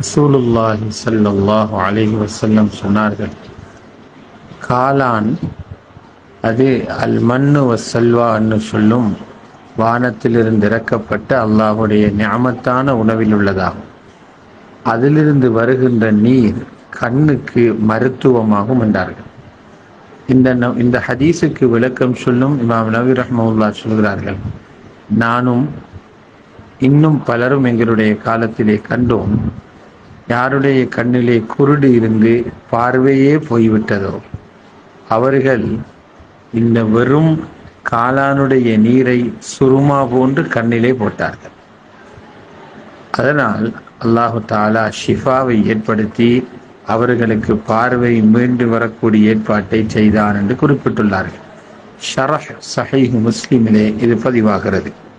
ரசூலுல்லாஹி சல்லாஹு அலைஹி வசல்லம் சொன்னார்கள் காளான் அது அல் மண்ணு வசல்வா என்று சொல்லும் வானத்திலிருந்து இறக்கப்பட்ட அல்லாஹுடைய ஞாமத்தான உணவில் உள்ளதாகும். அதிலிருந்து வருகின்ற நீர் கண்ணுக்கு மருத்துவமாகும் என்றார்கள். இந்த ந- இந்த ஹதீஸுக்கு விளக்கம் சொல்லும் இமாம் நபி ரஹ்மவுல்லா சொல்கிறார்கள் நானும் இன்னும் பலரும் எங்களுடைய காலத்திலே கண்டோம் யாருடைய கண்ணிலே குருடு இருந்து பார்வையே போய்விட்டதோ? அவர்கள் இந்த வெறும் காளானுடைய நீரை சுருமா போன்று கண்ணிலே போட்டார்கள். அதனால் அல்லாஹு தாலா ஷிஃபாவை ஏற்படுத்தி அவர்களுக்கு பார்வை மீண்டு வரக்கூடிய ஏற்பாட்டை செய்தான் என்று குறிப்பிட்டுள்ளார்கள். ஷரஹ் சஹீஹ் முஸ்லிமிலே இது பதிவாகிறது.